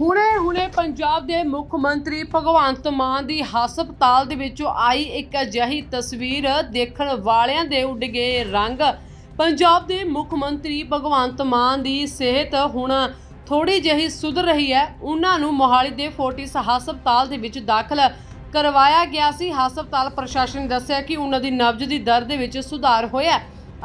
ਹੁਣੇ-ਹੁਣੇ ਪੰਜਾਬ ਦੇ ਮੁੱਖ ਮੰਤਰੀ ਭਗਵੰਤ ਮਾਨ ਦੀ ਹਸਪਤਾਲ ਦੇ ਵਿੱਚੋਂ ਆਈ ਇੱਕ ਅਜਿਹੀ ਤਸਵੀਰ ਦੇਖਣ ਵਾਲਿਆਂ ਦੇ ਉੱਡ ਗਏ ਰੰਗ। ਪੰਜਾਬ ਦੇ ਮੁੱਖ ਮੰਤਰੀ ਭਗਵੰਤ ਮਾਨ ਦੀ ਸਿਹਤ ਹੁਣ ਥੋੜੀ ਜਿਹੀ ਸੁਧਰ ਰਹੀ ਹੈ। ਉਹਨਾਂ ਨੂੰ ਮੋਹਾਲੀ ਦੇ ਫੋਰਟਿਸ ਹਸਪਤਾਲ ਦੇ ਵਿੱਚ ਦਾਖਲ ਕਰਵਾਇਆ ਗਿਆ ਸੀ। ਹਸਪਤਾਲ ਪ੍ਰਸ਼ਾਸਨ ਨੇ ਦੱਸਿਆ ਕਿ ਉਹਨਾਂ ਦੀ ਨਬਜ਼ ਦੀ ਦਰ ਦੇ ਵਿੱਚ ਸੁਧਾਰ ਹੋਇਆ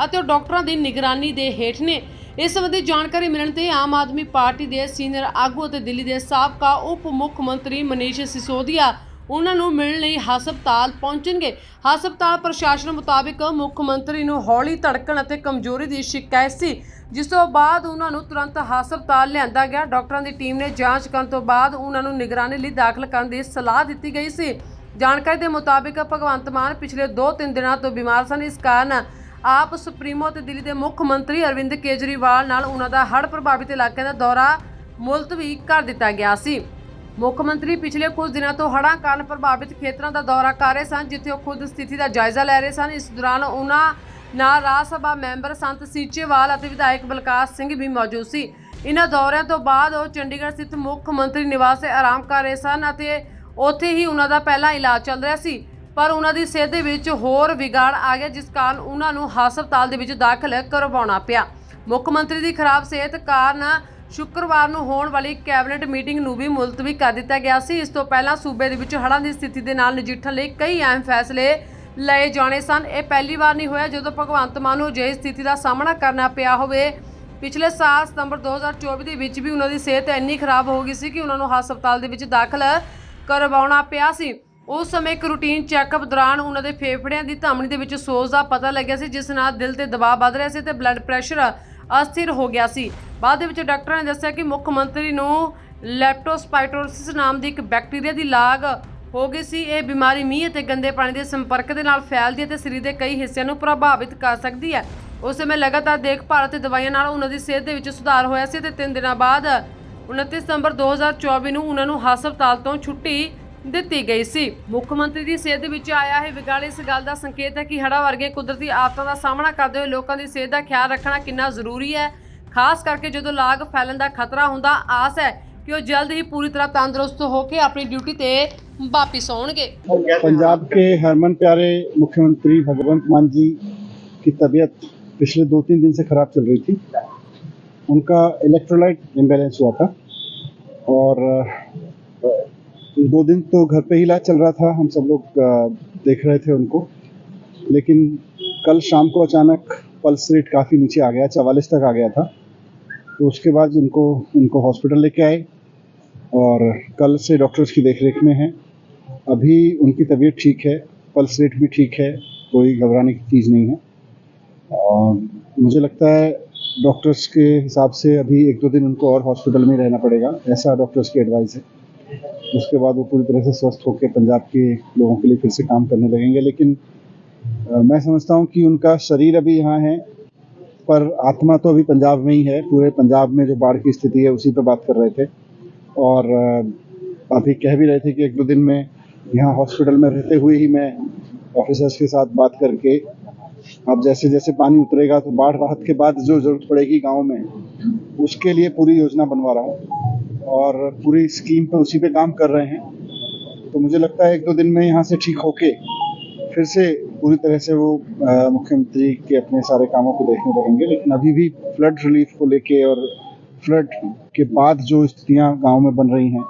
ਅਤੇ ਉਹ ਡਾਕਟਰਾਂ ਦੀ ਨਿਗਰਾਨੀ ਦੇ ਹੇਠ ਨੇ। ਇਸ ਸੰਬੰਧੀ ਜਾਣਕਾਰੀ ਮਿਲਣ ਤੇ ਆਮ ਆਦਮੀ ਪਾਰਟੀ ਦੇ ਸੀਨੀਅਰ ਆਗੂ ਅਤੇ ਦਿੱਲੀ ਦੇ ਸਾਬਕਾ ਉਪ ਮੁੱਖ ਮੰਤਰੀ ਮਨੀਸ਼ ਸਿਸੋਦੀਆ ਉਹਨਾਂ ਨੂੰ ਮਿਲਣ ਲਈ ਹਸਪਤਾਲ ਪਹੁੰਚਣਗੇ। ਹਸਪਤਾਲ ਪ੍ਰਸ਼ਾਸਨ ਮੁਤਾਬਿਕ ਮੁੱਖ ਮੰਤਰੀ ਨੂੰ ਹੌਲੀ ਧੜਕਣ ਅਤੇ ਕਮਜ਼ੋਰੀ ਦੀ ਸ਼ਿਕਾਇਤ ਸੀ, ਜਿਸ ਤੋਂ ਬਾਅਦ ਉਹਨਾਂ ਨੂੰ ਤੁਰੰਤ ਹਸਪਤਾਲ ਲਿਆਂਦਾ ਗਿਆ। ਡਾਕਟਰਾਂ ਦੀ ਟੀਮ ਨੇ ਜਾਂਚ ਕਰਨ ਤੋਂ ਬਾਅਦ ਉਹਨਾਂ ਨੂੰ ਨਿਗਰਾਨੀ ਲਈ ਦਾਖਲ ਕਰਨ ਦੀ ਸਲਾਹ ਦਿੱਤੀ ਗਈ ਸੀ। ਜਾਣਕਾਰੀ ਦੇ ਮੁਤਾਬਿਕ ਭਗਵੰਤ ਮਾਨ ਪਿਛਲੇ 2-3 ਦਿਨਾਂ ਤੋਂ ਬਿਮਾਰ ਸਨ। ਇਸ ਕਾਰਨ ਆਪ ਸੁਪਰੀਮੋ ਤੇ ਦਿੱਲੀ ਦੇ ਮੁੱਖ ਮੰਤਰੀ ਅਰਵਿੰਦ ਕੇਜਰੀਵਾਲ ਨਾਲ ਉਹਨਾਂ ਦਾ ਹੜ੍ਹ ਪ੍ਰਭਾਵਿਤ ਇਲਾਕਿਆਂ ਦਾ ਦੌਰਾ ਮੁਲਤਵੀ ਕਰ ਦਿੱਤਾ ਗਿਆ ਸੀ। ਮੁੱਖ ਮੰਤਰੀ ਪਿਛਲੇ ਕੁਝ ਦਿਨਾਂ ਤੋਂ ਹੜ੍ਹਾਂ ਕਾਰਨ ਪ੍ਰਭਾਵਿਤ ਖੇਤਰਾਂ ਦਾ ਦੌਰਾ ਕਰ ਰਹੇ ਸਨ, ਜਿੱਥੇ ਉਹ ਖੁਦ ਸਥਿਤੀ ਦਾ ਜਾਇਜ਼ਾ ਲੈ ਰਹੇ ਸਨ। ਇਸ ਦੌਰਾਨ ਉਹਨਾਂ ਨਾਲ ਰਾਜ ਸਭਾ ਮੈਂਬਰ ਸੰਤ ਸੀਚੇਵਾਲ ਅਤੇ ਵਿਧਾਇਕ ਬਲਕਾਸ਼ ਸਿੰਘ ਵੀ ਮੌਜੂਦ ਸੀ। ਇਹਨਾਂ ਦੌਰਿਆਂ ਤੋਂ ਬਾਅਦ ਉਹ ਚੰਡੀਗੜ੍ਹ ਸਥਿਤ ਮੁੱਖ ਮੰਤਰੀ ਨਿਵਾਸ 'ਤੇ ਆਰਾਮ ਕਰ ਰਹੇ ਸਨ ਅਤੇ ਉੱਥੇ ਹੀ ਉਹਨਾਂ ਦਾ ਪਹਿਲਾ ਇਲਾਜ ਚੱਲ ਰਿਹਾ ਸੀ। ਪਰ ਉਹਨਾਂ ਦੀ ਸਿਹਤ ਦੇ ਵਿੱਚ ਹੋਰ ਵਿਗਾੜ ਆ ਗਿਆ, ਜਿਸ ਕਾਰਨ ਉਹਨਾਂ ਨੂੰ ਹਸਪਤਾਲ ਦੇ ਵਿੱਚ ਦਾਖਲ ਕਰਵਾਉਣਾ ਪਿਆ। ਮੁੱਖ ਮੰਤਰੀ ਦੀ ਖਰਾਬ ਸਿਹਤ ਕਾਰਨ ਸ਼ੁੱਕਰਵਾਰ ਨੂੰ ਹੋਣ ਵਾਲੀ ਕੈਬਨਿਟ ਮੀਟਿੰਗ ਨੂੰ ਵੀ ਮੁਲਤਵੀ ਕਰ ਦਿੱਤਾ ਗਿਆ ਸੀ। ਇਸ ਤੋਂ ਪਹਿਲਾਂ ਸੂਬੇ ਦੇ ਵਿੱਚ ਹੜ੍ਹਾਂ ਦੀ ਸਥਿਤੀ ਦੇ ਨਾਲ ਨਜਿੱਠਣ ਲਈ ਕਈ ਅਹਿਮ ਫੈਸਲੇ ਲਏ ਜਾਣੇ ਸਨ। ਇਹ ਪਹਿਲੀ ਵਾਰ ਨਹੀਂ ਹੋਇਆ ਜਦੋਂ ਭਗਵੰਤ ਮਾਨ ਨੂੰ ਅਜਿਹੀ ਸਥਿਤੀ ਦਾ ਸਾਹਮਣਾ ਕਰਨਾ ਪਿਆ ਹੋਵੇ। ਪਿਛਲੇ ਸਾਲ ਸਤੰਬਰ 2024 ਦੇ ਵਿੱਚ ਵੀ ਉਹਨਾਂ ਦੀ ਸਿਹਤ ਇੰਨੀ ਖਰਾਬ ਹੋ ਗਈ ਸੀ ਕਿ ਉਹਨਾਂ ਨੂੰ ਹਸਪਤਾਲ ਦੇ ਵਿੱਚ ਦਾਖਲ ਕਰਵਾਉਣਾ ਪਿਆ ਸੀ। ਉਸ ਸਮੇਂ ਇੱਕ ਰੂਟੀਨ ਚੈੱਕਅਪ ਦੌਰਾਨ ਉਹਨਾਂ ਦੇ ਫੇਫੜਿਆਂ ਦੀ ਧਮਨੀ ਦੇ ਵਿੱਚ ਸੋਜ ਦਾ ਪਤਾ ਲੱਗਿਆ ਸੀ, ਜਿਸ ਨਾਲ ਦਿਲ ਤੇ ਦਬਾਅ ਵੱਧ ਰਿਹਾ ਸੀ ਤੇ ਬਲੱਡ ਪ੍ਰੈਸ਼ਰ ਅਸਥਿਰ ਹੋ ਗਿਆ ਸੀ। ਬਾਅਦ ਦੇ ਵਿੱਚ ਡਾਕਟਰਾਂ ਨੇ ਦੱਸਿਆ ਕਿ ਮੁੱਖ ਮੰਤਰੀ ਨੂੰ ਲੈਪਟੋਸਪਾਈਰੋਸਿਸ ਨਾਮ ਦੀ ਇੱਕ ਬੈਕਟੀਰੀਆ ਦੀ ਲਾਗ ਹੋ ਗਈ ਸੀ। ਇਹ ਬਿਮਾਰੀ ਮੀਂਹ ਅਤੇ ਗੰਦੇ ਪਾਣੀ ਦੇ ਸੰਪਰਕ ਦੇ ਨਾਲ ਫੈਲਦੀ ਹੈ ਤੇ ਸਰੀਰ ਦੇ ਕਈ ਹਿੱਸਿਆਂ ਨੂੰ ਪ੍ਰਭਾਵਿਤ ਕਰ ਸਕਦੀ ਹੈ। ਉਸ ਸਮੇਂ ਲਗਾਤਾਰ ਦੇਖਭਾਲ ਅਤੇ ਦਵਾਈਆਂ ਨਾਲ ਉਹਨਾਂ ਦੀ ਸਿਹਤ ਦੇ ਵਿੱਚ ਸੁਧਾਰ ਹੋਇਆ ਸੀ ਤੇ 3 ਦਿਨਾਂ ਬਾਅਦ 29 ਸਤੰਬਰ 2024 ਨੂੰ ਉਹਨਾਂ ਨੂੰ ਹਸਪਤਾਲ ਤੋਂ ਛੁੱਟੀ ਦਿੱਤੀ ਗਈ ਸੀ ਮੁੱਖ ਮੰਤਰੀ ਦੀ ਸਿਹਤ ਦੇ ਵਿੱਚ ਆਇਆ ਹੈ ਵਿਗਾੜ ਇਸ ਗੱਲ ਦਾ ਸੰਕੇਤ ਹੈ ਕਿ ਹੜ੍ਹਾਂ ਵਰਗੇ ਕੁਦਰਤੀ ਆਫਤਾਂ ਦਾ ਸਾਹਮਣਾ ਕਰਦੇ ਹੋਏ ਲੋਕਾਂ ਦੀ ਸਿਹਤ ਦਾ ਖਿਆਲ ਰੱਖਣਾ ਕਿੰਨਾ ਜ਼ਰੂਰੀ ਹੈ ਖਾਸ ਕਰਕੇ ਜਦੋਂ ਲਾਗ ਫੈਲਣ ਦਾ ਖਤਰਾ ਹੁੰਦਾ ਆਸ ਹੈ ਕਿ ਉਹ ਜਲਦ ਹੀ ਪੂਰੀ ਤਰ੍ਹਾਂ ਤੰਦਰੁਸਤ ਹੋ ਕੇ ਆਪਣੀ ਡਿਊਟੀ ਤੇ ਵਾਪਿਸ ਆਉਣਗੇ पंजाब के हरमन प्यारे मुख्यमंत्री भगवंत मान जी की तबीयत पिछले दो तीन दिन से खराब चल रही थी उनका इलेक्ट्रोलाइट इम्बेलेंस हुआ था और अ, दो दिन तो घर पे ही इलाज चल रहा था, हम सब लोग देख रहे थे उनको। लेकिन कल शाम को अचानक पल्स रेट काफ़ी नीचे आ गया, चवालीस तक आ गया था। तो उसके बाद उनको उनको हॉस्पिटल लेके आए और कल से डॉक्टर्स की देख रेख में हैं। अभी उनकी तबीयत ठीक है पल्स रेट भी ठीक है, कोई घबराने की चीज़ नहीं है। और मुझे लगता है डॉक्टर्स के हिसाब से अभी एक दो दिन उनको और हॉस्पिटल में रहना पड़ेगा, ऐसा डॉक्टर्स की एडवाइस है। उसके बाद वो पूरी तरह से स्वस्थ होकर पंजाब के लोगों के लिए फिर से काम करने लगेंगे। लेकिन अ, मैं समझता हूँ कि उनका शरीर अभी यहाँ है पर आत्मा तो अभी पंजाब में ही है। पूरे पंजाब में जो बाढ़ की स्थिति है उसी पर बात कर रहे थे। और अभी कह भी रहे थे कि एक दो दिन में यहाँ हॉस्पिटल में रहते हुए ही मैं ऑफिसर्स के साथ बात करके अब जैसे जैसे पानी उतरेगा तो बाढ़ राहत के बाद जो ज़रूरत पड़ेगी गाँव में उसके लिए पूरी योजना बनवा रहा हूँ। और पूरी स्कीम पे उसी पे काम कर रहे हैं। तो मुझे लगता है एक दो दिन में यहाँ से ठीक होके फिर से पूरी तरह से वो मुख्यमंत्री के अपने सारे कामों को देखने लगेंगे। लेकिन अभी भी फ्लड रिलीफ को लेके और फ्लड के बाद जो स्थितियाँ गाँव में बन रही हैं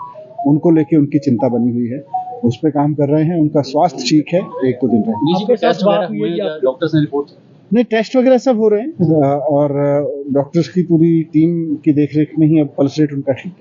उनको लेके उनकी चिंता बनी हुई है। उस पर काम कर रहे हैं उनका स्वास्थ्य ठीक है एक दो दिन रहेंगे निजी के टेस्ट वगैरह हुए या डॉक्टर्स ने रिपोर्ट नहीं टेस्ट वगैरह सब हो रहे हैं और डॉक्टर्स की पूरी टीम की देखरेख में ही अब पल्स रेट उनका ठीक है।